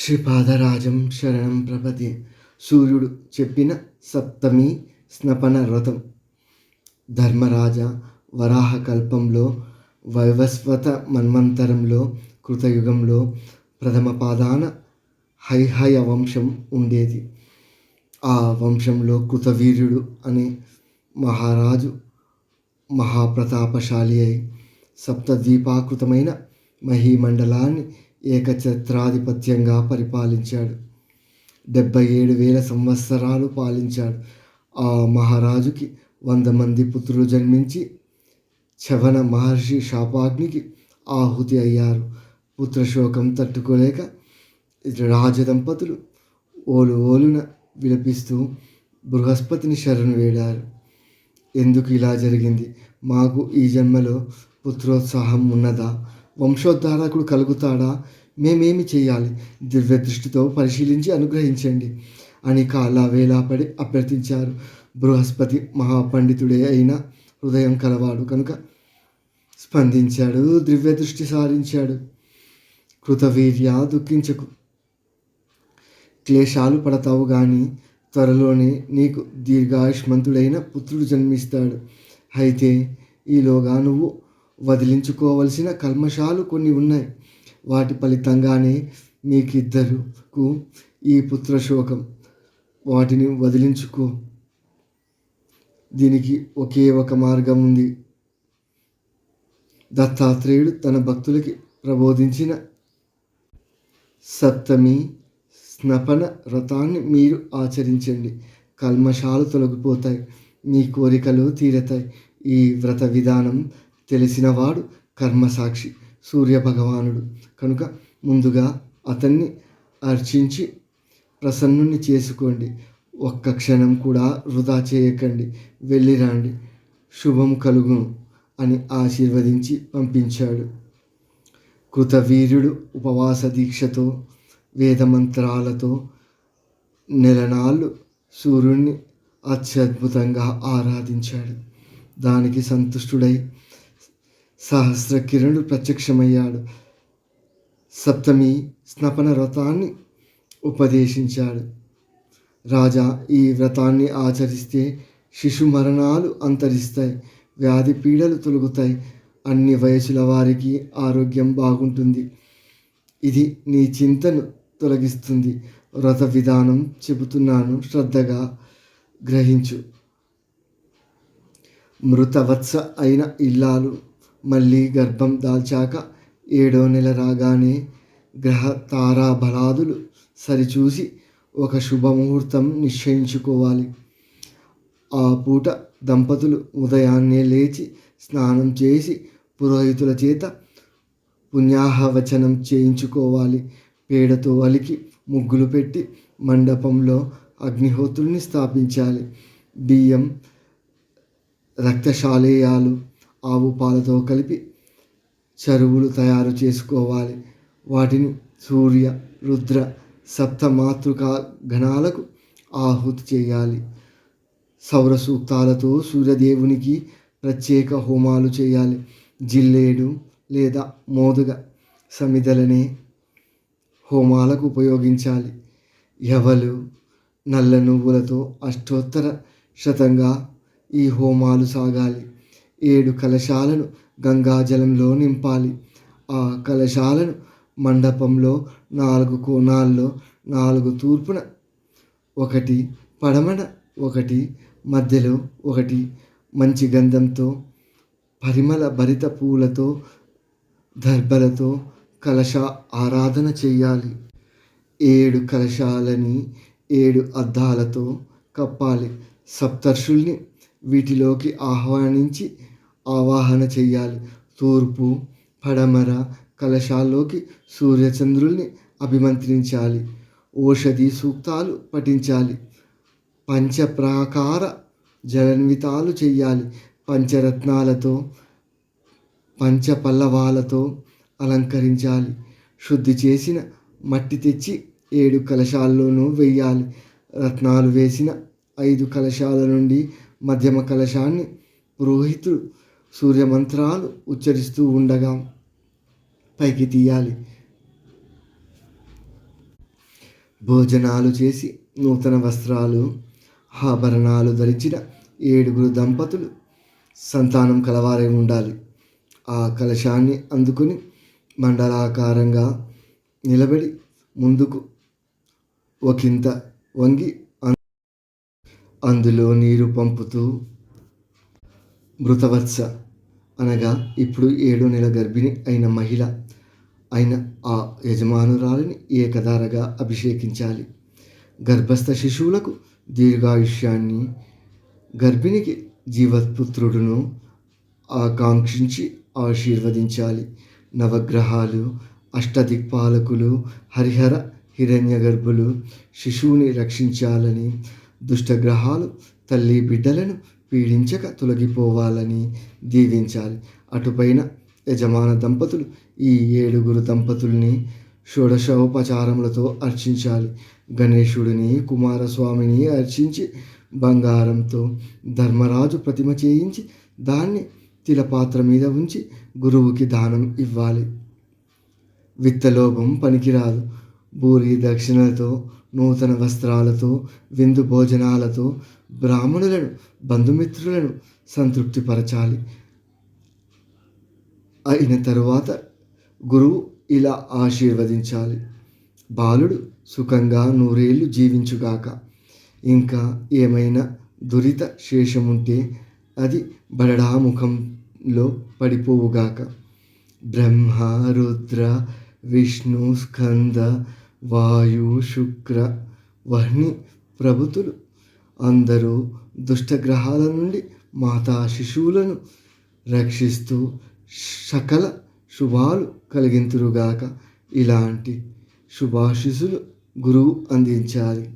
శ్రీపాదరాజం శరణం ప్రపతి సూర్యుడు చెప్పిన సప్తమి స్నపన వ్రతం ధర్మరాజ వరాహకల్పంలో వైవస్వత మన్వంతరంలో కృతయుగంలో ప్రథమ పాదాన హైహయ వంశం ఉండేది. ఆ వంశంలో కృతవీర్యుడు అనే మహారాజు మహాప్రతాపశాలి అయి సప్తద్వీపాకృతమైన మహీమండలాన్ని ఏకఛత్రాధిపత్యంగా పరిపాలించాడు. డెబ్బై ఏడు వేల సంవత్సరాలు పాలించాడు. ఆ మహారాజుకి వంద మంది పుత్రులు జన్మించి చవన మహర్షి శాపాగ్నికి ఆహుతి అయ్యారు. పుత్రశోకం తట్టుకోలేక రాజదంపతులు ఓలు ఓలున విలపిస్తూ బృహస్పతిని శరణు వేడారు. ఎందుకు ఇలా జరిగింది? మాకు ఈ జన్మలో పుత్రోత్సాహం ఉన్నదా? వంశోద్ధారకుడు కలుగుతాడా? మేమేమి చేయాలి? దివ్య దృష్టితో పరిశీలించి అనుగ్రహించండి. అని కాలా వేలాపడి అభ్యర్థించారు. బృహస్పతి మహాపండితుడే అయిన హృదయం కలవాడు కనుక స్పందించాడు దివ్య దృష్టి సారించాడు. కృతవీర్య దుఃఖించకు. క్లేశాలు పడతావు కానీ త్వరలోనే నీకు దీర్ఘాయుష్మంతుడైన పుత్రుడు జన్మిస్తాడు. అయితే ఈలోగా నువ్వు వదిలించుకోవలసిన కల్మషాలు కొన్ని ఉన్నాయి. వాటి ఫలితంగానే మీకిద్దరుకు ఈ పుత్రశోకం. వాటిని వదిలించుకో. దీనికి ఒకే ఒక మార్గం ఉంది. దత్తాత్రేయుడు తన భక్తులకి ప్రబోధించిన సప్తమి స్నపన వ్రతాన్ని మీరు ఆచరించండి. కల్మషాలు తొలగిపోతాయి. మీ కోరికలు తీరతాయి. ఈ వ్రత విధానం తెలిసినవాడు కర్మసాక్షి సూర్య భగవానుడు కనుక ముందుగా అతన్ని అర్చించి ప్రసన్నుని చేసుకోండి. ఒక్క క్షణం కూడా వృధా చేయకండి. వెళ్ళిరాండి శుభం కలుగును అని ఆశీర్వదించి పంపించాడు. కృతవీర్యుడు ఉపవాస దీక్షతో వేదమంత్రాలతో నెలనాళ్ళు సూర్యుణ్ణి అత్యద్భుతంగా ఆరాధించాడు. దానికి సంతుష్టుడై సహస్ర కిరణుడు ప్రత్యక్షమయ్యాడు. సప్తమి స్నపన వ్రతాన్ని ఉపదేశించాడు. రాజా ఈ వ్రతాన్ని ఆచరిస్తే శిశు మరణాలు అంతరిస్తాయి వ్యాధి పీడలు తొలుగుతాయి అన్ని వయసుల వారికి ఆరోగ్యం బాగుంటుంది. ఇది నీ చింతను తొలగిస్తుంది. వ్రత విధానం చెబుతున్నాను శ్రద్ధగా గ్రహించు. మృతవత్స అయిన ఇల్లాలు మళ్ళీ గర్భం దాల్చాక ఏడో నెల రాగానే గ్రహ తారా బలాదులు సరిచూసి ఒక శుభముహూర్తం నిశ్చయించుకోవాలి. ఆ పూట దంపతులు ఉదయాన్నే లేచి స్నానం చేసి పురోహితుల చేత పుణ్యాహవచనం చేయించుకోవాలి. పేడతో అలికి ముగ్గులు పెట్టి మండపంలో అగ్నిహోత్రుని స్థాపించాలి. బియ్యం రక్తశాలేయాలు ఆవు పాలతో కలిపి చరువులు తయారు చేసుకోవాలి. వాటిని సూర్య రుద్ర సప్త మాతృక గణాలకు ఆహుతి చేయాలి. సౌర సూక్తాలతో సూర్యదేవునికి ప్రత్యేక హోమాలు చేయాలి. జిల్లేడు లేదా మోదుగ సమిదలనే హోమాలకు ఉపయోగించాలి. ఎవలు నల్ల నువ్వులతో అష్టోత్తర శతంగా ఈ హోమాలు సాగాలి. ఏడు కలశాలను గంగాజలంలో నింపాలి. ఆ కలశాలను మండపంలో నాలుగు కోణాల్లో నాలుగు తూర్పున ఒకటి పడమన ఒకటి మధ్యలో ఒకటి మంచి గంధంతో పరిమళ భరిత పూలతో దర్భలతో కలశ ఆరాధన చేయాలి. ఏడు కలశాలని ఏడు అద్దాలతో కప్పాలి. సప్తర్షుల్ని వీటిలోకి ఆహ్వానించి ఆవాహన చెయ్యాలి. తూర్పు పడమర కలశాల్లోకి సూర్యచంద్రుల్ని అభిమంత్రించాలి. ఓషధి సూక్తాలు పఠించాలి. పంచప్రాకార జలన్వితాలు చెయ్యాలి. పంచరత్నాలతో పంచపల్లవాలతో అలంకరించాలి. శుద్ధి చేసిన మట్టి తెచ్చి ఏడు కలశాల్లోనూ వెయ్యాలి. రత్నాలు వేసిన ఐదు కలశాల నుండి మధ్యమ కలశాన్ని పురోహితుడు సూర్యమంత్రాలు ఉచ్చరిస్తూ ఉండగా పైకి తీయాలి. భోజనాలు చేసి నూతన వస్త్రాలు ఆభరణాలు ధరించిన ఏడుగురు దంపతులు సంతానం కలవారై ఉండాలి. ఆ కలశాన్ని అందుకొని మండలాకారంగా నిలబడి ముందుకు ఒకంత వంగి అందులో నీరు పంపుతూ మృతవత్స అనగా ఇప్పుడు ఏడో నెల గర్భిణి అయిన మహిళ. అయిన ఆ యజమానురాలిని ఏకధారగా అభిషేకించాలి. గర్భస్థ శిశువులకు దీర్ఘాయుష్యాన్ని గర్భిణికి జీవపుత్రుడును ఆకాంక్షించి ఆశీర్వదించాలి. నవగ్రహాలు అష్టదిక్పాలకులు హరిహర హిరణ్య గర్భులు శిశువుని రక్షించాలని దుష్టగ్రహాలు తల్లి బిడ్డలను పీడించక తొలగిపోవాలని దీవించాలి. అటుపైన యజమాన దంపతులు ఈ ఏడుగురు దంపతుల్ని షోడశోపచారములతో అర్చించాలి. గణేశుడిని కుమారస్వామిని అర్చించి బంగారంతో ధర్మరాజు ప్రతిమ చేయించి దాన్ని తిలపాత్ర మీద ఉంచి గురువుకి దానం ఇవ్వాలి. విత్తలోభం పనికిరాదు. భూరి దక్షిణలతో నూతన వస్త్రాలతో విందు భోజనాలతో బ్రాహ్మణులను బంధుమిత్రులను సంతృప్తిపరచాలి. అయిన తరువాత గురువు ఇలా ఆశీర్వదించాలి. బాలుడు సుఖంగా నూరేళ్ళు జీవించుగాక. ఇంకా ఏమైనా దురిత శేషముంటే అది బడడాముఖంలో పడిపోవుగాక. బ్రహ్మ రుద్ర విష్ణు స్కంద వాయు శుక్ర వహ్ని ప్రభుతులు. అందరూ దుష్టగ్రహాల నుండి మాతా శిశువులను రక్షిస్తూ సకల శుభాలు కలిగింతురుగాక. ఇలాంటి శుభాశిసులు గురువు అందించాలి.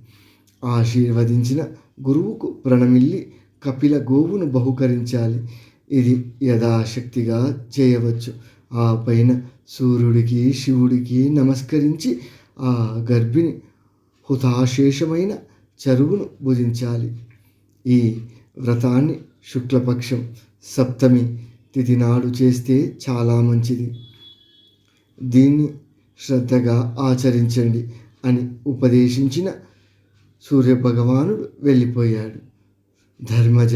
ఆశీర్వదించిన గురువుకు ప్రణమిల్లి కపిల గోవును బహుకరించాలి. ఇది యథాశక్తిగా చేయవచ్చు. ఆ పైన సూర్యుడికి శివుడికి నమస్కరించి ఆ గర్భిణి హుతాశేషమైన చరువును భుజించాలి. ఈ వ్రతాన్ని శుక్లపక్షం సప్తమి తిథి నాడు చేస్తే చాలా మంచిది. దీన్ని శ్రద్ధగా ఆచరించండి అని ఉపదేశించిన సూర్యభగవానుడు వెళ్ళిపోయాడు. ధర్మజ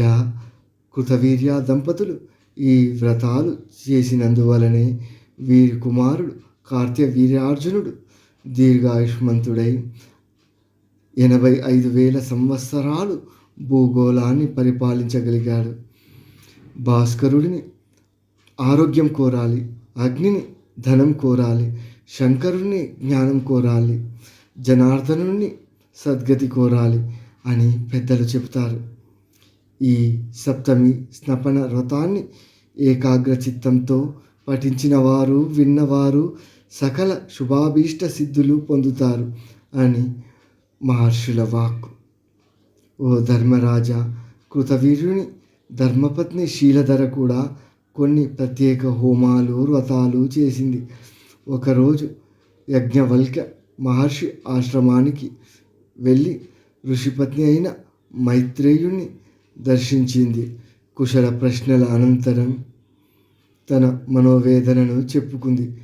కృతవీర్య దంపతులు ఈ వ్రతాలు చేసినందువలనే వీరి కుమారుడు కార్త్యవీర్యార్జునుడు దీర్ఘాయుష్మంతుడై ఎనభై ఐదు వేల సంవత్సరాలు భూగోళాన్ని పరిపాలించగలిగాడు. భాస్కరుడిని ఆరోగ్యం కోరాలి అగ్నిని ధనం కోరాలి శంకరుణ్ణి జ్ఞానం కోరాలి జనార్దనుణ్ణి సద్గతి కోరాలి అని పెద్దలు చెబుతారు. ఈ సప్తమి స్నపన వ్రతాన్ని ఏకాగ్ర చిత్తంతో పఠించినవారు విన్నవారు సకల శుభాభీష్ట సిద్ధులు పొందుతారు అని మహర్షుల వాక్కు. ఓ ధర్మరాజా కృతవీర్యుని ధర్మపత్ని శీలధర కూడా కొన్ని ప్రత్యేక హోమాలు వ్రతాలు చేసింది. ఒకరోజు యజ్ఞవల్క్య మహర్షి ఆశ్రమానికి వెళ్ళి ఋషిపత్ని అయిన మైత్రేయుణ్ణి దర్శించింది. కుశల ప్రశ్నల అనంతరం తన మనోవేదనను చెప్పుకుంది.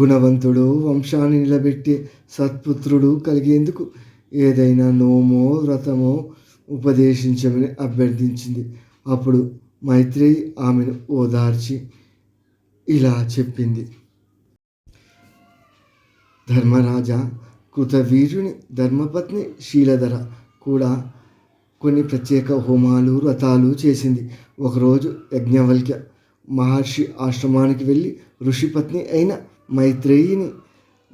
గుణవంతుడు వంశాన్ని నిలబెట్టే సత్పుత్రుడు కలిగేందుకు ఏదైనా నోమో వ్రతమో ఉపదేశించమని అభ్యర్థించింది. అప్పుడు మైత్రేయి ఆమెను ఓదార్చి ఇలా చెప్పింది. ధర్మరాజా కృతవీర్యుని ధర్మపత్ని శీలధర కూడా కొన్ని ప్రత్యేక హోమాలు వ్రతాలు చేసింది. ఒకరోజు యజ్ఞవల్క్య మహర్షి ఆశ్రమానికి వెళ్ళి ఋషిపత్ని అయిన మైత్రేయిని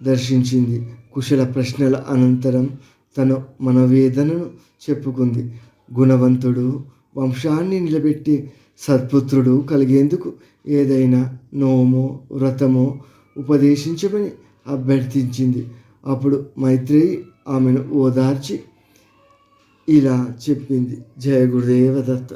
దర్శించింది. కుశల ప్రశ్నల అనంతరం తన మనవేదనను చెప్పుకుంది. గుణవంతుడు వంశాన్ని నిలబెట్టి సత్పుత్రుడు కలిగేందుకు ఏదైనా నోమో వ్రతమో ఉపదేశించమని అభ్యర్థించింది. అప్పుడు మైత్రేయి ఆమెను ఓదార్చి ఇలా చెప్పింది. జయ దత్త.